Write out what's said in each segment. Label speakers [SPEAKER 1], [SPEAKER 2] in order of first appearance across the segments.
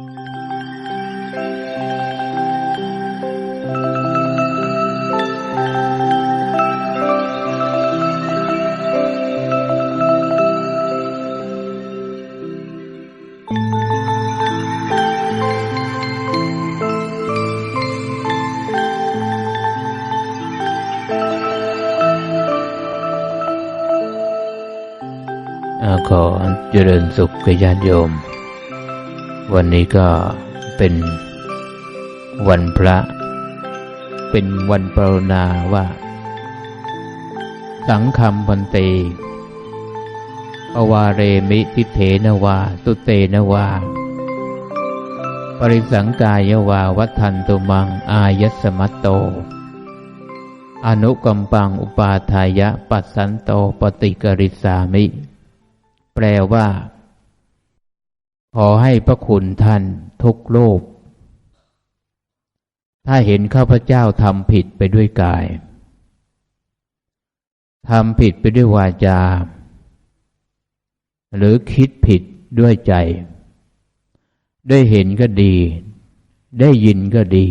[SPEAKER 1] อาขอเจริญสุขกับญาติโยม วันนี้ก็เป็นวันพระ เป็นวันปรนนาว่า สังคมพันเตปวาเรมิทิเถนวา สุเตนวา ปริสังกายวาวัฏันตุมัง อายสสมัตโต อนุกัมปังอุปาทายะ ปัสสันโตปฏิกริสามิ แปลว่า ขอให้พระคุณท่านทุกโลก ถ้าเห็นข้าพเจ้าทำผิดไปด้วยกายทำผิดไปด้วยวาจา หรือคิดผิดด้วยใจ ได้เห็นก็ดี ได้ยินก็ดี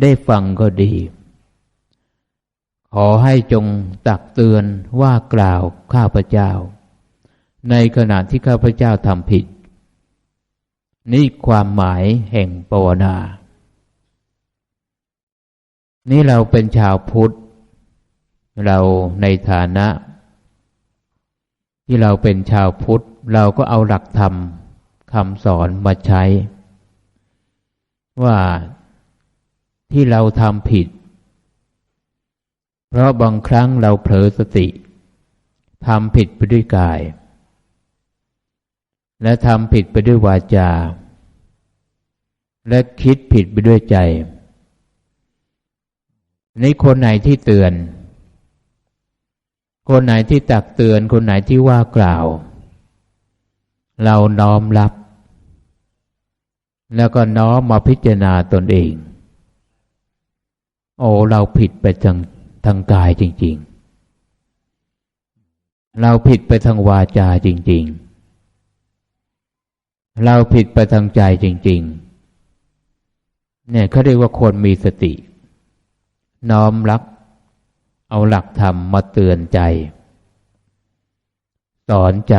[SPEAKER 1] ได้ฟังก็ดี ขอให้จงตักเตือนว่ากล่าวข้าพเจ้า ในขณะที่ข้าพเจ้าทำผิด นี่ความหมายแห่งปวนา นี่เราเป็นชาวพุทธ เราในฐานะ ที่เราเป็นชาวพุทธ เราก็เอาหลักธรรมคำสอนมาใช้ ว่าที่เราทำผิด เพราะบางครั้งเราเผลอสติทำผิดไปด้วยกาย และทำผิดไปด้วยวาจา และคิดผิดไปด้วยใจนี่คนไหนที่เตือน คนไหนที่ตักเตือน คนไหนที่ว่ากล่าว เราน้อมรับ แล้วก็น้อมมาพิจารณาตนเอง โอ้เราผิดไปทางทางกายจริง ๆ เราผิดไปทางวาจาจริง ๆ เราผิดไปทางใจจริง ๆ เนี่ยเขาเรียกว่าคนมีสติ น้อมรับเอาหลักธรรมมาเตือนใจ สอนใจ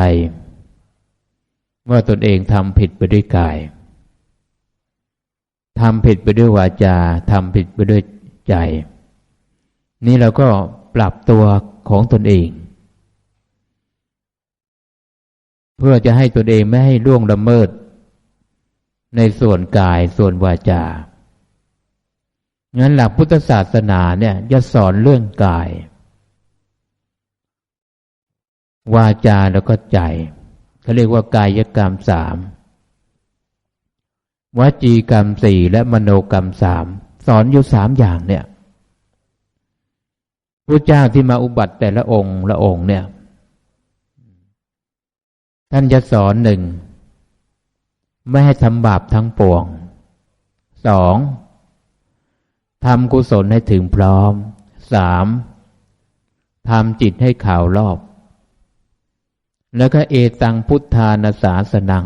[SPEAKER 1] ว่าตนเองทำผิดไปด้วยกายทำผิดไปด้วยวาจาทำผิดไปด้วยใจ นี่เราก็ปรับตัวของตนเอง เพื่อจะให้ตนเองไม่ให้ล่วงละเมิด ในส่วนกายส่วนวาจา งั้นหลักพุทธศาสนาเนี่ยจะสอนเรื่องกาย วาจาแล้วก็ใจเขาเรียกว่ากายกรรมสามวจีกรรมสี่และมโนกรรมสามสอนอยู่สามอย่างเนี่ยพระเจ้าที่มาอุบัติแต่ละองค์ละองค์เนี่ย ท่านจะสอนหนึ่ง ไม่ให้ทำบาปทั้งปวงสองทำกุศลให้ถึงพร้อมสามทำจิตให้ข่าวรอบ แล้วก็เอตังพุทธานาสาสนัง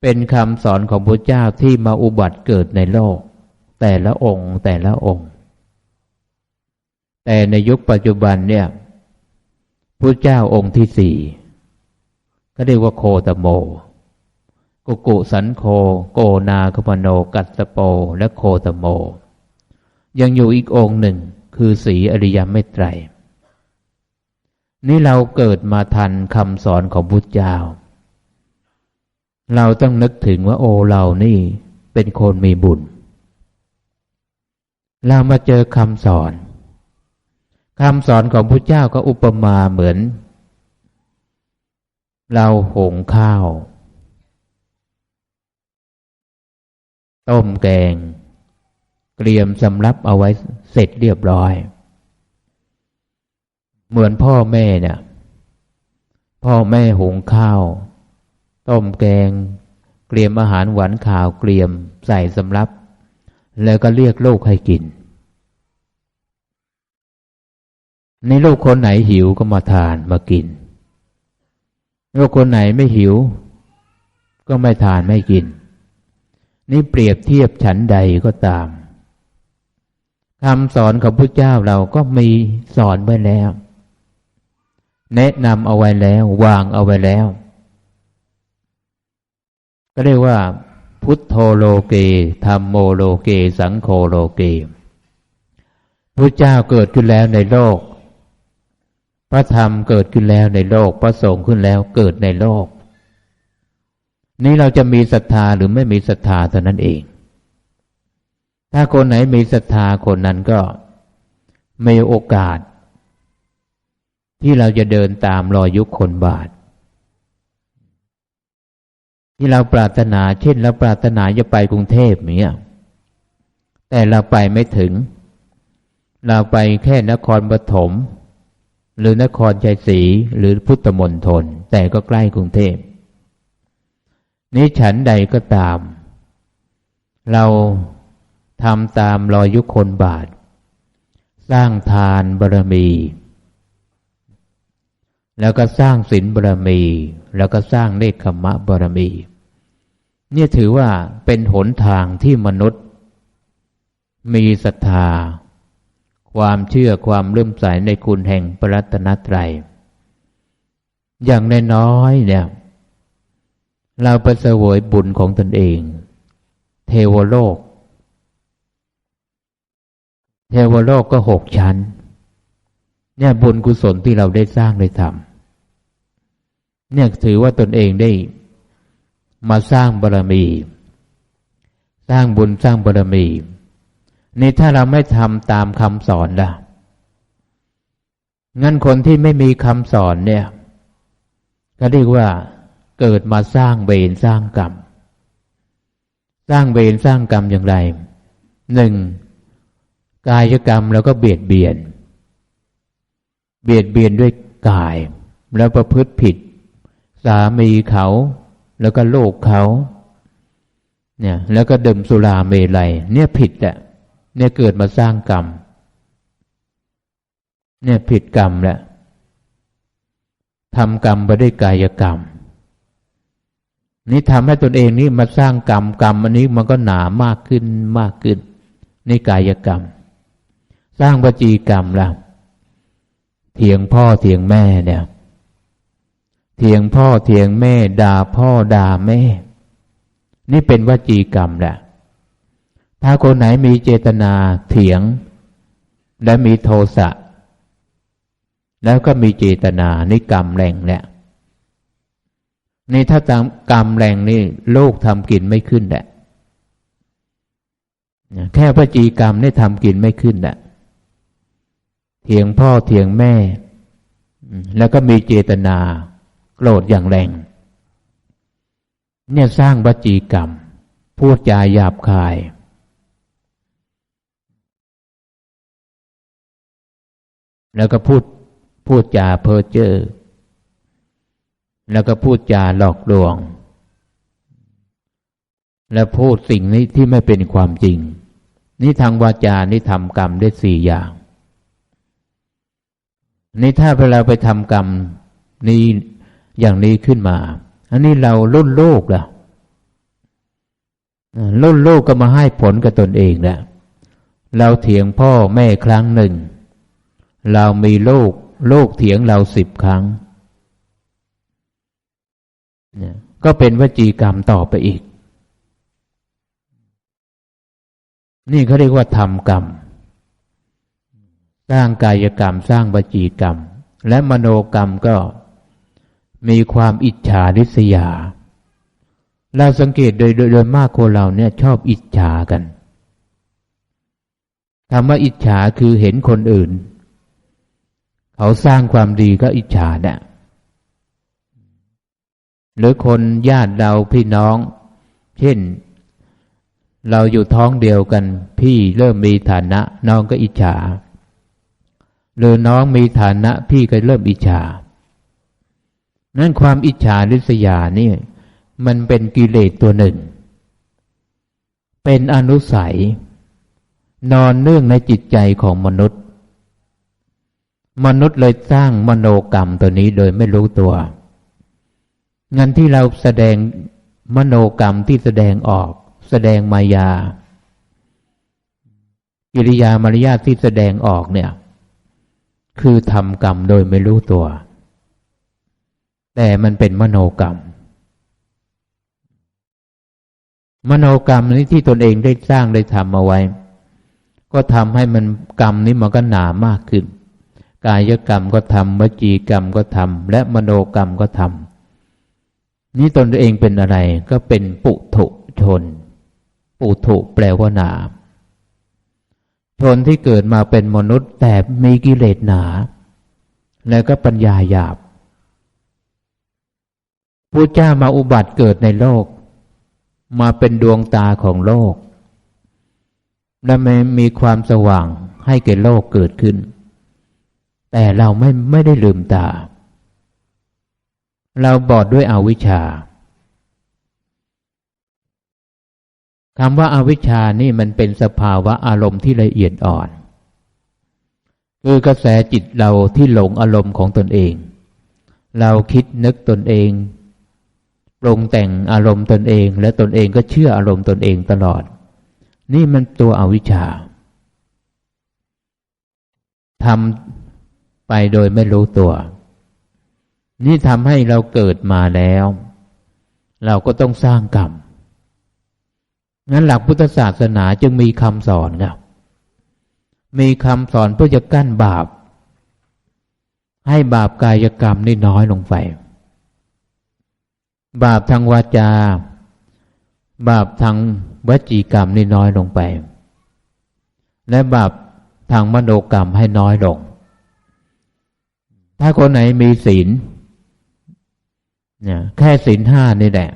[SPEAKER 1] เป็นคำสอนของพระเจ้าที่มาอุบัติเกิดในโลก แต่ละองค์แต่ละองค์ แต่ในยุคปัจจุบันเนี่ยพระเจ้าองค์ที่สี่ ก็เรียกว่าโคตโมกุกุสันโค โกนาคมโนกัสสโป และโคตโม ยังอยู่อีกองค์หนึ่งคือสีอริยมเมตไตรนี่เราเกิดมาทันคำสอนของพุทธเจ้า เราต้องนึกถึงว่าโอเรานี่เป็นคนมีบุญ เรามาเจอคำสอนคำสอนของพุทธเจ้าก็อุปมาเหมือน เราหุงข้าว ต้มแกง เตรียมสำรับเอาไว้เสร็จเรียบร้อย เหมือนพ่อแม่เนี่ย พ่อแม่หุงข้าว ต้มแกงเตรียมอาหารหวานข่าวเตรียมใส่สำรับ แล้วก็เรียกลูกให้กิน ในลูกคนไหนหิวก็มาทานมากิน ลูกคนไหนไม่หิว ก็ไม่ทานไม่กิน นี่เปรียบเทียบฉันใดก็ตามคำสอนของพระเจ้าเราก็มีสอนไว้แล้ว แนะนำเอาไว้แล้ว วางเอาไว้แล้ว ก็เรียกว่า พุทโธโลเกธรรมโมโลเก สังโฆโลเกพระเจ้าเกิดขึ้นแล้วในโลก พระธรรมเกิดขึ้นแล้วในโลก พระสงฆ์ขึ้นแล้วเกิดในโลก นี่เราจะมีศรัทธาหรือไม่มีศรัทธาเท่านั้นเอง ถ้าคนไหนมีศรัทธาคนนั้นก็มีโอกาส ที่เราจะเดินตามรอยยุคคนบาท ที่เราปรารถนาเช่นเราปรารถนาจะไปกรุงเทพเนี่ย แต่เราไปไม่ถึง เราไปแค่นครปฐม หรือนครชัยศรีหรือพุทธมณฑลแต่ก็ใกล้กรุงเทพนี้ฉันใดก็ตาม เราทำตามรอยยุคนบาท สร้างทานบารมี แล้วก็สร้างศีลบารมี แล้วก็สร้างเนคขมะบารมี เนี่ยถือว่าเป็นหนทางที่มนุษย์ มีศรัทธา ความเชื่อความเลื่อมใสในคุณแห่งพระรัตนตรัย อย่างน้อยๆเนี่ย เราไปเสวยบุญของตนเอง เทวโลก เทวโลกก็หกชั้น เนี่ยบุญกุศลที่เราได้สร้างได้ทำเนี่ยถือว่าตนเองได้มาสร้างบารมี สร้างบุญสร้างบารมี นี่ถ้าเราไม่ทำตามคำสอนล่ะ งั้นคนที่ไม่มีคำสอนเนี่ย ก็เรียกว่าเกิดมาสร้างเวรสร้างกรรม สร้างเวรสร้างกรรมอย่างไรหนึ่งกายกรรมแล้วก็เบียดเบียน เบียดเบียนด้วยกาย แล้วประพฤติผิด สามีเขา แล้วก็โลกเขา เนี่ย แล้วก็ดื่มสุราเมลัยเนี่ยผิดแหละ เนี่ยเกิดมาสร้างกรรม เนี่ยผิดกรรมแหละทำกรรมไปด้วยกายกรรม นี่ทำให้ตนเองนี่มาสร้างกรรมกรรมอันนี้มันก็หนามากขึ้นมากขึ้นนี่กายกรรม สร้างวจีกรรมละเถียงพ่อเถียงแม่เนี่ย เถียงพ่อเถียงแม่ ด่าพ่อด่าแม่ นี่เป็นวจีกรรมแหละ ถ้าคนไหนมีเจตนาเถียง และมีโทสะ แล้วก็มีเจตนานี่กรรมแรงแหละนี่ถ้าตามกรรมแรงนี่โลกทำกินไม่ขึ้นแหละแค่พระจีกรรมนี่ทำกินไม่ขึ้นแหละเถียงพ่อเถียงแม่ แล้วก็มีเจตนาโกรธอย่างแรง เนี่ยสร้างวจีกรรม พูดจาหยาบคาย แล้วก็พูดพูดจาเพ้อเจ้อแล้วก็พูดจาหลอกลวง แล้วพูดสิ่งนี้ที่ไม่เป็นความจริง นี่ทางวาจานี่ทำกรรมได้สี่อย่าง นี่ถ้าเวลาไปทำกรรมนี้อย่างนี้ขึ้นมา อันนี้เราลุ่นโลกละลุ่นโลกก็มาให้ผลกับตนเองแหละเราเถียงพ่อแม่ครั้งหนึ่ง เรามีลูก ลูกเถียงเราสิบครั้งเนี่ยก็เป็นวจีกรรมต่อไปอีก นี่เขาเรียกว่าทำกรรม สร้างกายกรรมสร้างวจีกรรม และมโนกรรมก็มีความอิจฉาริษยา เราสังเกตโดยโดยมากคนเราเนี่ยชอบอิจฉากันคำว่าอิจฉาคือเห็นคนอื่น เขาสร้างความดีก็อิจฉาเนี่ยหรือคนญาติเราพี่น้อง เช่น เราอยู่ท้องเดียวกัน พี่เริ่มมีฐานะ น้องก็อิจฉา หรือน้องมีฐานะ พี่ก็เริ่มอิจฉา นั่นความอิจฉาริษยานี่ มันเป็นกิเลสตัวหนึ่ง เป็นอนุสัย นอนเนื่องในจิตใจของมนุษย์ มนุษย์เลยสร้างมโนกรรมตัวนี้โดยไม่รู้ตัวงั้นที่เราแสดงมโนกรรมที่แสดงออก แสดงมายา กิริยามารยาทที่แสดงออกเนี่ย คือทำกรรมโดยไม่รู้ตัว แต่มันเป็นมโนกรรม มโนกรรมนี้ที่ตนเองได้สร้างได้ทำเอาไว้ ก็ทำให้มันกรรมนี้มันก็หนามากขึ้น กายกรรมก็ทำวจีกรรมก็ทำและมโนกรรมก็ทำนี่ตนเองเป็นอะไรก็เป็นปุถุชน ปุถุแปลว่าหนาชนที่เกิดมาเป็นมนุษย์แต่มีกิเลสหนา แล้วก็ปัญญาหยาบพระเจ้ามาอุบัติเกิดในโลก มาเป็นดวงตาของโลก และไม่มีความสว่างให้แก่โลกเกิดขึ้น แต่เราไม่ไม่ได้ลืมตา เราบอดด้วยอวิชชาคำว่าอาวิชชานี่มันเป็นสภาวะอารมณ์ที่ละเอียดอ่อน คือกระแสจิตเราที่หลงอารมณ์ของตนเอง เราคิดนึกตนเองปรุงแต่งอารมณ์ตนเอง และตนเองก็เชื่ออารมณ์ตนเองตลอด นี่มันตัวอวิชชาทำ ไปโดยไม่รู้ตัว นี่ทำให้เราเกิดมาแล้ว เราก็ต้องสร้างกรรมงั้นหลักพุทธศาสนาจึงมีคำสอนครับมีคำสอนเพื่อจะกั้นบาป ให้บาปกายกรรมนี่น้อยลงไป บาปทางวาจา บาปทางวจีกรรมนี่น้อยลงไป และบาปทางมโนกรรมให้น้อยลง ถ้าคนไหนมีศีลเนี่ยแค่ศีลห้านี่แหละ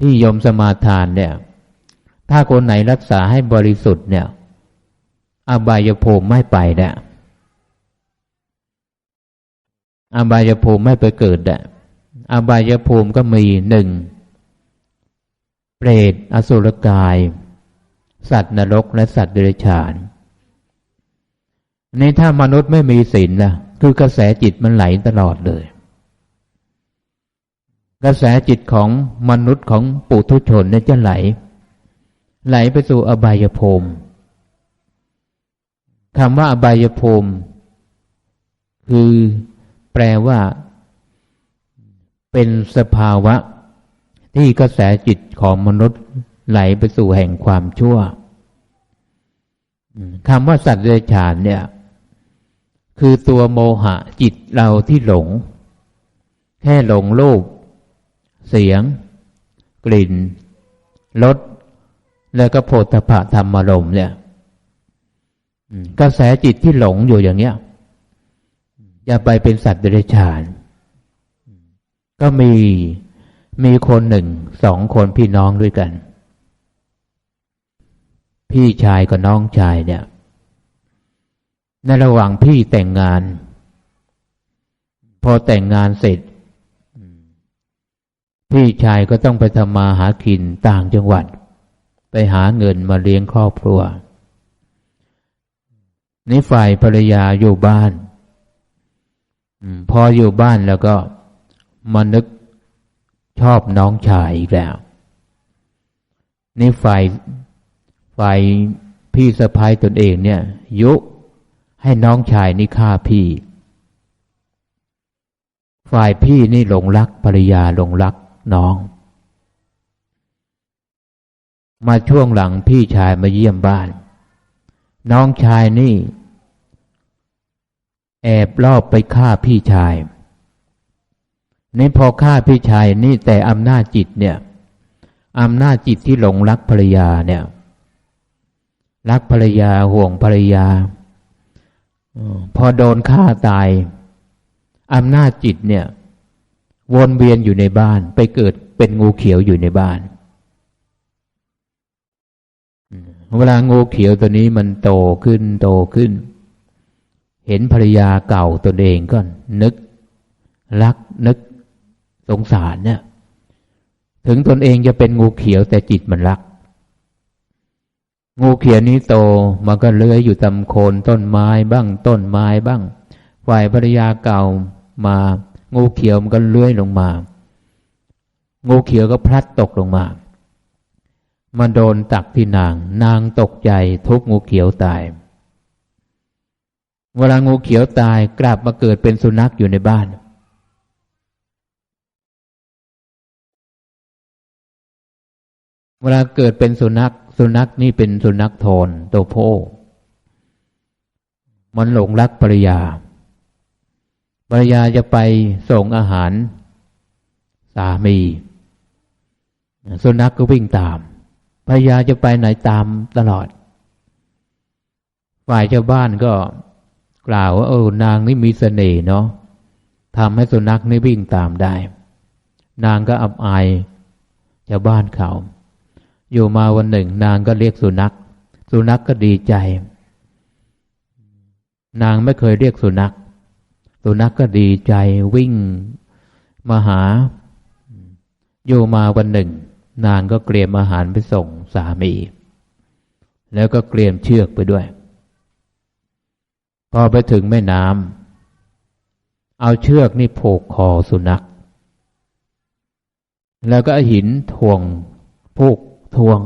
[SPEAKER 1] ที่ยมสมาทานเนี่ย ถ้าคนไหนรักษาให้บริสุทธิ์เนี่ย อบายภูมิไม่ไปเนี่ยอบายภูมิไม่ไปเกิดเนี่ยอบายภูมิก็มีหนึ่งเปรตอสุรกาย สัตว์นรกและสัตว์เดรัจฉานในถ้ามนุษย์ไม่มีศีลนะ คือกระแสจิตมันไหลตลอดเลย กระแสจิตของมนุษย์ของปุถุชนเนี่ยจะไหล ไหลไปสู่อบายภูมิคำว่าอบายภูมิคือแปลว่า เป็นสภาวะ ที่กระแสจิตของมนุษย์ไหลไปสู่แห่งความชั่วคำว่าสัตว์เดรัจฉานเนี่ย คือตัวโมหะจิตเราที่หลง แค่หลงโลกเสียง กลิ่นรสแล้วก็โพธพะธรรมารมเนี่ยกระแสจิตที่หลงอยู่อย่างเนี้ยจะไปเป็นสัตว์เดรัจฉาน ก็มีมีคนหนึ่งสองคนพี่น้องด้วยกัน พี่ชายกับน้องชายเนี่ย ในระหว่างพี่แต่งงาน พอแต่งงานเสร็จ พี่ชายก็ต้องไปทำมาหากินต่างจังหวัด ไปหาเงินมาเลี้ยงครอบครัวนี่ฝ่ายภรรยาอยู่บ้านพออยู่บ้านแล้วก็มานึกชอบน้องชายอีกแล้ว นี่ฝ่ายฝ่ายพี่สะพ้ายตนเองเนี่ย ยุ ให้น้องชายนี่ฆ่าพี่ ฝ่ายพี่นี่หลงรักภรรยาหลงรักน้อง มาช่วงหลังพี่ชายมาเยี่ยมบ้าน น้องชายนี่ แอบลอบไปฆ่าพี่ชายนี่พอฆ่าพี่ชายนี่แต่อำนาจจิตเนี่ยอำนาจจิตที่หลงรักภรรยาเนี่ย รักภรรยาห่วงภรรยา พอโดนฆ่าตายอำนาจจิตเนี่ย วนเวียนอยู่ในบ้าน ไปเกิดเป็นงูเขียวอยู่ในบ้านเวลางูเขียวตัวนี้มันโตขึ้นโตขึ้น เห็นภรรยาเก่าตัวเองก็นึก รักนึกสงสารเนี่ย ถึงตนเองจะเป็นงูเขียวแต่จิตมันรัก งูเขียวนี้โตมันก็เลื้อยอยู่ตำโคนต้นไม้บ้างต้นไม้บ้าง ฝ่ายภรรยาเก่ามา งูเขียวมันก็เลื้อยลงมา งูเขียวก็พลัดตกลงมามาโดนตักที่นาง นางตกใจทุบงูเขียวตาย เวลางูเขียวตายกลับมาเกิดเป็นสุนัขอยู่ในบ้าน เวลาเกิดเป็นสุนัข สุนัขนี่เป็นสุนัขโทนตัวโพมันหลงรักภรรยาภรรยาจะไปส่งอาหาร สามี สุนัขกก็วิ่งตามภรรยาจะไปไหนตามตลอด ฝ่ายชาวบ้านก็กล่าวว่าเออนางนี่มีเสน่ห์เนาะทำให้สุนัขนี่วิ่งตามได้ นางก็อับอายชาวบ้านเขา อยู่มาวันหนึ่ง นางก็เรียกสุนัข สุนัขกก็ดีใจ นางไม่เคยเรียกสุนัข สุนัขกก็ดีใจวิ่งมาหา อยู่มาวันหนึ่ง นางก็เกลียมอาหารไปส่งสามี แล้วก็เกลียมเชือกไปด้วย พอไปถึงแม่น้ำเอาเชือกนี่ผูกคอสุนัข แล้วก็หินทวงผูก ทวง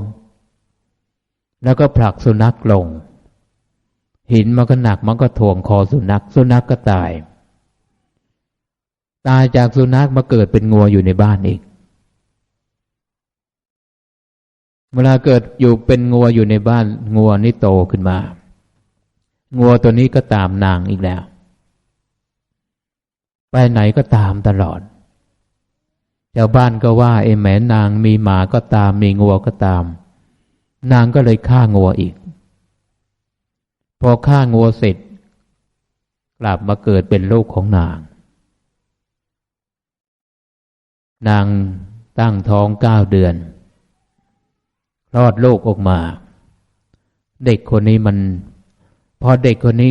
[SPEAKER 1] แล้วก็ผลักสุนัขลง หินมันก็หนักมันก็ทวงคอสุนัข สุนัขกก็ตาย ตายจากสุนัขมาเกิดเป็นงัวอยู่ในบ้านอีก เวลาเกิดอยู่เป็นงัวอยู่ในบ้าน งัวนี่โตขึ้นมา งัวตัวนี้ก็ตามนางอีกแล้ว ไปไหนก็ตามตลอด ชาวบ้านก็ว่าไอ้แม่นางมีหมาก็ตาม มีงัวก็ตาม นางก็เลยฆ่างัวอีก พอฆ่างัวเสร็จ กลับมาเกิดเป็นลูกของนาง นางตั้งท้องเก้าเดือนคลอดลูกออกมา เด็กคนนี้มัน พอเด็กคนนี้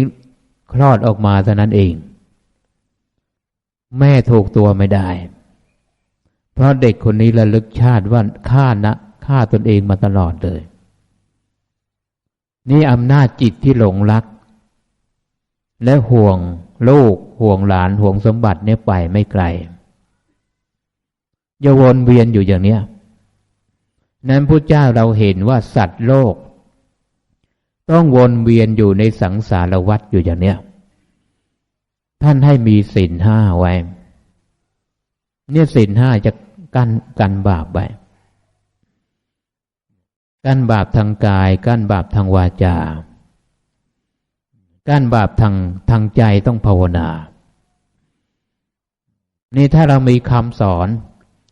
[SPEAKER 1] คลอดออกมาเท่านั้นเอง แม่ถูกตัวไม่ได้ เพราะเด็กคนนี้ระลึกชาติว่าฆ่านะฆ่าตนเองมาตลอดเลย นี่อำนาจจิตที่หลงรัก และห่วงลูกห่วงหลานห่วงสมบัติเนี่ยไปไม่ไกลจะวนเวียนอยู่อย่างเนี้ยนั้นพระเจ้าเราเห็นว่าสัตว์โลก ต้องวนเวียนอยู่ในสังสารวัฏอยู่อย่างเนี้ยท่านให้มีศีลห้าไว้ เนี่ยศีลห้าจะ กั้นกันบาปไว้กั้นบาปทางกายกั้นบาปทางวาจากั้นบาปทางทางใจต้องภาวนา นี่ถ้าเรามีคำสอน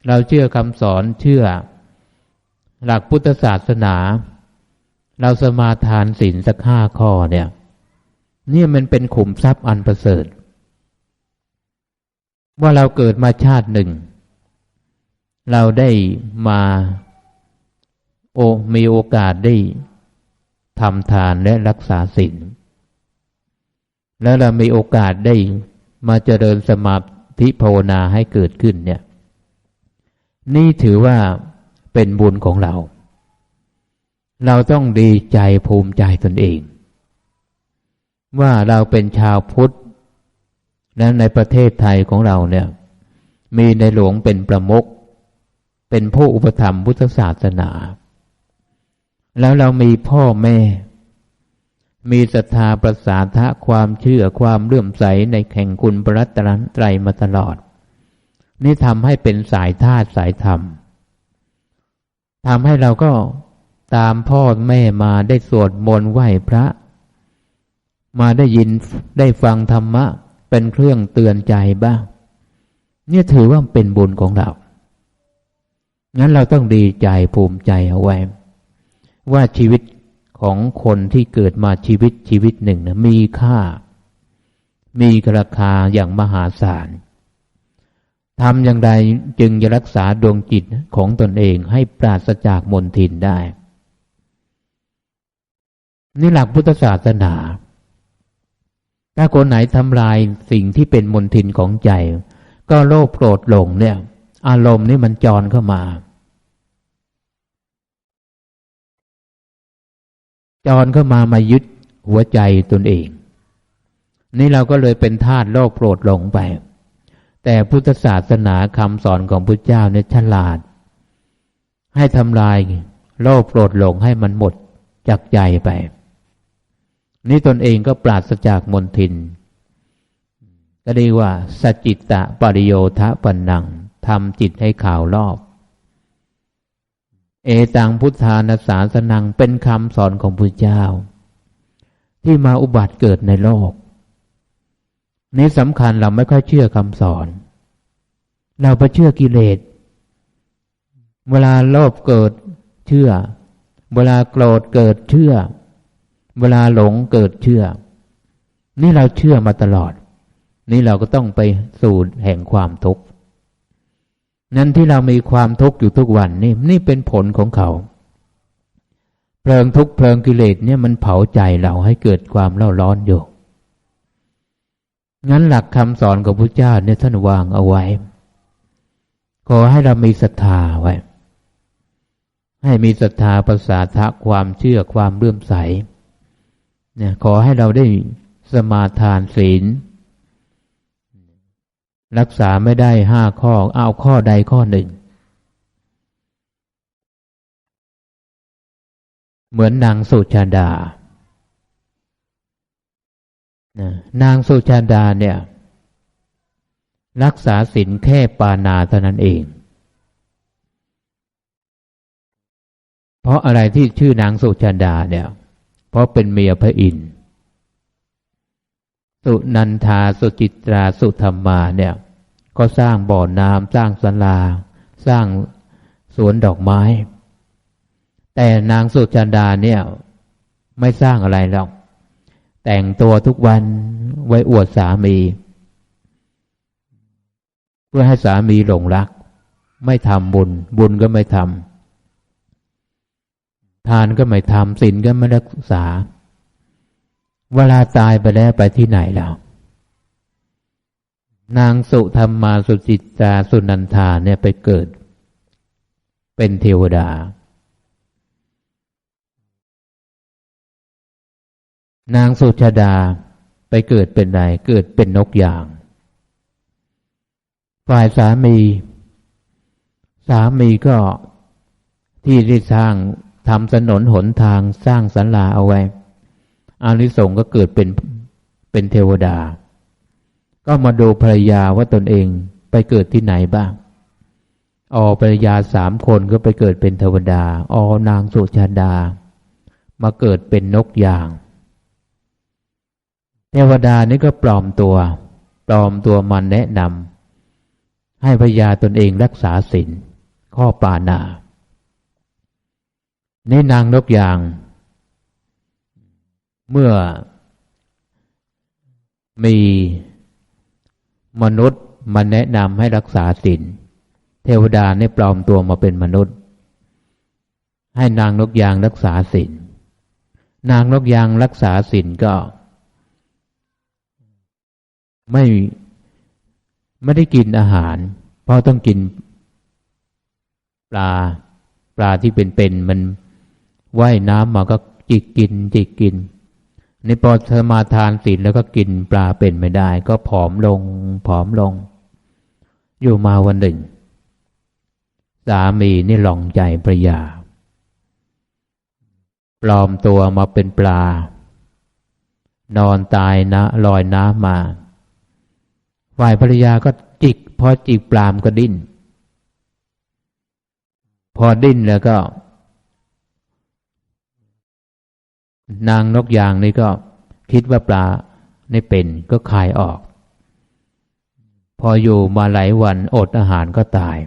[SPEAKER 1] เราเชื่อคำสอนเชื่อ หลักพุทธศาสนา เราสมาทานศีลสักห้าข้อเนี่ยนี่มันเป็นขุมทรัพย์อันประเสริฐ ว่าเราเกิดมาชาติหนึ่ง เราได้มาโอมีโอกาสได้ทำทานและรักษาศีลแล้วเรามีโอกาสได้มาเจริญสมาธิภาวนาให้เกิดขึ้นเนี่ย นี่ถือว่าเป็นบุญของเรา เราต้องดีใจภูมิใจตนเอง ว่าเราเป็นชาวพุทธและในประเทศไทยของเราเนี่ย มีในหลวงเป็นประมุข เป็นผู้อุปถัมภ์พุทธศาสนา แล้วเรามีพ่อแม่ มีศรัทธาประสาทะความเชื่อความเลื่อมใสในแข่งคุณพระรัตนตรมาตลอด นี่ทำให้เป็นสายธาตุสายธรรมทำให้เราก็ตามพ่อแม่มาได้สวดมนต์ไหว้พระ มาได้ยินได้ฟังธรรมะ เป็นเครื่องเตือนใจบ้าง เนี่ยถือว่าเป็นบุญของเรา งั้นเราต้องดีใจภูมิใจเอาไว้ ว่าชีวิตของคนที่เกิดมาชีวิตชีวิตหนึ่งนะมีค่า มีราคาอย่างมหาศาลทำอย่างไรจึงจะรักษาดวงจิตของตนเองให้ปราศจากมนทินได้ นี่หลักพุทธศาสนา ถ้าคนไหนทำลายสิ่งที่เป็นมนทินของใจ ก็โลภโกรธหลงเนี่ย อารมณ์นี่มันจรเข้ามา จรเข้ามามายึดหัวใจตนเอง นี่เราก็เลยเป็นธาตุโลภโกรธหลงไป แต่พุทธศาสนาคำสอนของพุทธเจ้าเนี่ยฉลาด ให้ทำลายโลภโกรธหลงให้มันหมดจากใจไป นี่ตนเองก็ปราศจากมนทินก็เรียกว่าสจจิตตะปริโยทะปันนัง ทำจิตให้ข่าวรอบ เอตังพุทธานาสาสนังเป็นคำสอนของพระเจ้า ที่มาอุบัติเกิดในโลก นี้สำคัญเราไม่ค่อยเชื่อคำสอน เราไปเชื่อกิเลส เวลาโลภเกิดเชื่อ เวลาโกรธเกิดเชื่อ เวลาหลงเกิดเชื่อ นี่เราเชื่อมาตลอด นี่เราก็ต้องไปสู่แห่งความทุกข์ นั้นที่เรามีความทุกข์อยู่ทุกวันนี่นี่เป็นผลของเขา เพลิงทุกเพลิงกิเลสเนี่ยมันเผาใจเราให้เกิดความเล่าร้อนอยู่งั้นหลักคำสอนของพระเจ้าเนี่ยท่านวางเอาไว้ ขอให้เรามีศรัทธาไว้ ให้มีศรัทธาภาษาทะความเชื่อความเลื่อมใสเนี่ยขอให้เราได้สมาทานศีล รักษาไม่ได้ห้าข้อ เอาข้อใดข้อหนึ่ง เหมือนนางสุชาดา นางสุชาดาเนี่ย รักษาศีลแค่ปานาเท่านั้นเอง เพราะอะไรที่ชื่อนางสุชาดาเนี่ย เพราะเป็นเมียพระอินทร์ สุนันทาสุจิตราสุธรรมาเนี่ย ก็สร้างบ่อน้ำสร้างสลา สร้างสวนดอกไม้ แต่นางสุจันดาเนี่ย ไม่สร้างอะไรหรอก แต่งตัวทุกวันไว้อวดสามี เพื่อให้สามีหลงรัก ไม่ทำบุญ บุญก็ไม่ทำทานก็ไม่ทำศีลก็ไม่รักษา เวลาตายไปแล้วไปที่ไหนแล้ว นางสุธรรมาสุจิตาสุนันทาเนี่ยไปเกิด เป็นเทวดานางสุชาดาไปเกิดเป็นไรเกิดเป็นนกอย่าง ฝ่ายสามี สามีก็ที่ได้สร้างทำถนนหนทางสร้างสันลาเอาไว้ อานิสงส์ก็เกิดเป็นเป็นเทวดา ก็มาดูภรรยาว่าตนเองไปเกิดที่ไหนบ้างอ๋อภรรยาสามคนก็ไปเกิดเป็นเทวดาอ๋อนางสุชาดา มาเกิดเป็นนกอย่าง เทวดานี่ก็ปลอมตัว ปลอมตัวมันแนะนำให้ภรรยาตนเองรักษาศีลข้อปานาในนางนกอย่าง เมื่อมีมนุษย์มาแนะนำให้รักษาศีลเทวดาได้ปลอมตัวมาเป็นมนุษย์ ให้นางนกยางรักษาศีลนางนกยางรักษาศีลก็ ไม่ไม่ได้กินอาหาร เพราะต้องกินปลาปลาที่เป็นๆมันว่ายน้ำมาก็จิกกินจิกกินนี่ ในพอเธอมาทานศีลแล้วก็กินปลาเป็นไม่ได้ ก็ผอมลง ผอมลง อยู่มาวันหนึ่ง สามีนี่หลงใจภรยา ปลอมตัวมาเป็นปลา นอนตายนะลอยน้ำมาฝ่ายภรรยาก็จิกพอจิกปลามก็ดิ้น พอดิ้นแล้วก็ นางนกยางนี่ก็คิดว่าปลาในเป็นก็คายออก พออยู่มาหลายวันอดอาหารก็ตาย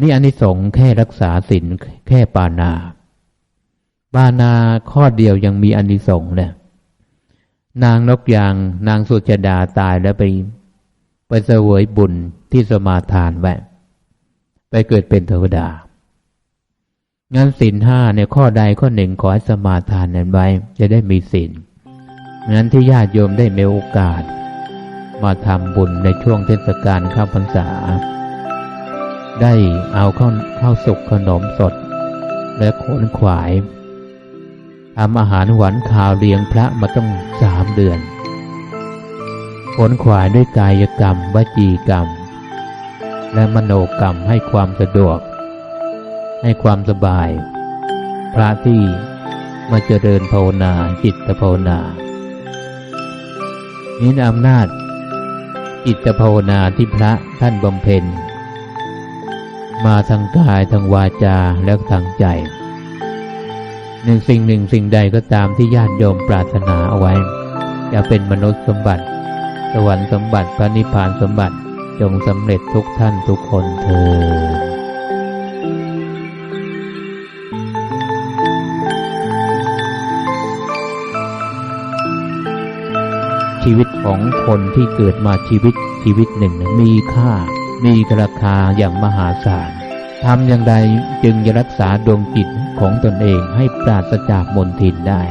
[SPEAKER 1] นี่อันนี้สงแค่รักษาศีลแค่ปานา ปานาข้อเดียวยังมีอันนี้สงเลยนางนกยาง นางสุจดาตายแล้วไปไปเสวยบุญที่สมาทานไว้ไปเกิดเป็นเทวดา งั้นศีลห้าเนี่ยข้อใดข้อหนึ่งขอให้สมาทานนั้นไว้ จะได้มีศีลงั้นที่ญาติโยมได้มีโอกาส มาทำบุญในช่วงเทศกาลข้าวพรรษา ได้เอาข้าวข้าวสุกขนมสด และขนขวายทำอาหารหวานข่าวเลี้ยงพระมาต้องสามเดือนขนขวายด้วยกายกรรมวจีกรรม และมโนกรรมให้ความสะดวก ให้ความสบาย พระที่มาเจริญภาวนาจิตภาวนานี้อำนาจจิตภาวนาที่พระท่านบำเพ็ญ มาทางกายทางวาจาและทางใจ หนึ่งสิ่งหนึ่งสิ่งใดก็ตามที่ญาติโยมปรารถนาเอาไว้ จะเป็นมนุษย์สมบัติ สวรรค์สมบัติพระนิพพานสมบัติจงสำเร็จทุกท่านทุกคนเถิด ชีวิตของคนที่เกิดมาชีวิตชีวิตหนึ่งมีค่า มีราคาอย่างมหาศาลทำอย่างไรจึงจะรักษาดวงจิตของตนเองให้ปราศจากมนทินได้